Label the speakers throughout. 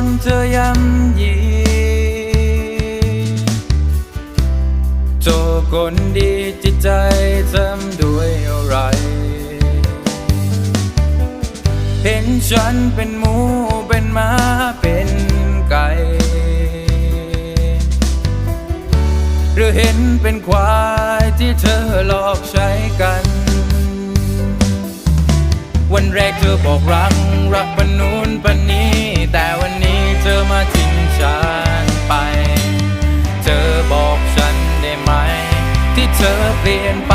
Speaker 1: นเธอย้ำยีโจคนดีจิตใจทำด้วยอะไร เห็นฉันเป็นหมูเป็นม้าเป็นไก่ หรือเห็นเป็นควายที่เธอหลอกใช้กันวันแรกเธอบอกรักรักปนูน เธอเปลี่ยนไป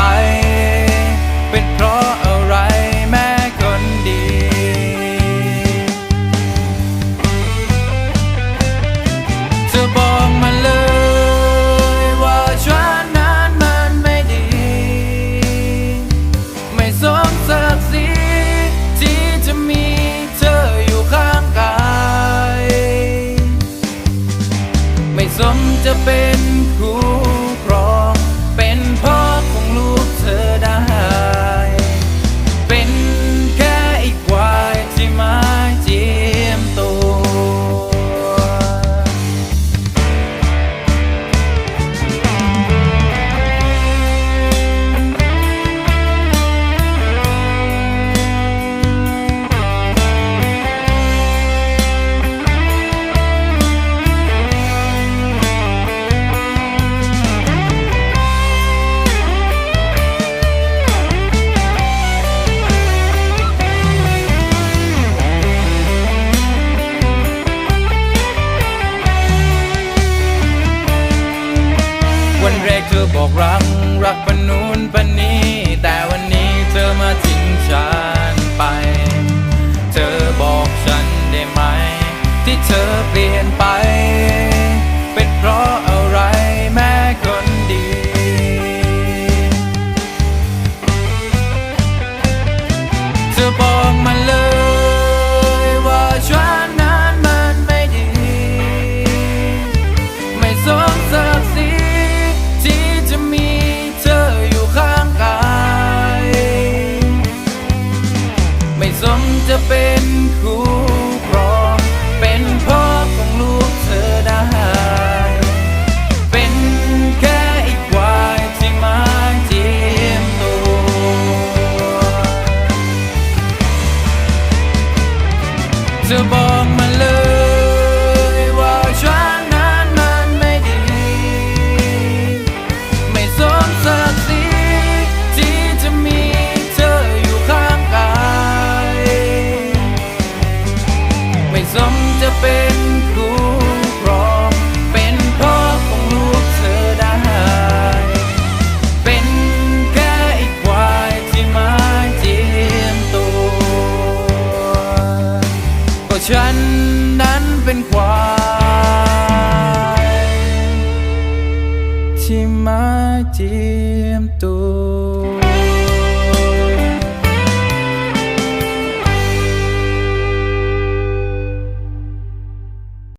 Speaker 1: เธอบอกรัก รักปนนูนปนนี้ แต่วันนี้เธอมาทิ้งฉันไป เธอบอกฉันได้ไหม ที่เธอเปลี่ยน ไม่สมจะเป็นคู่ ฉันนั้นเป็นควายที่มาเจียมตัว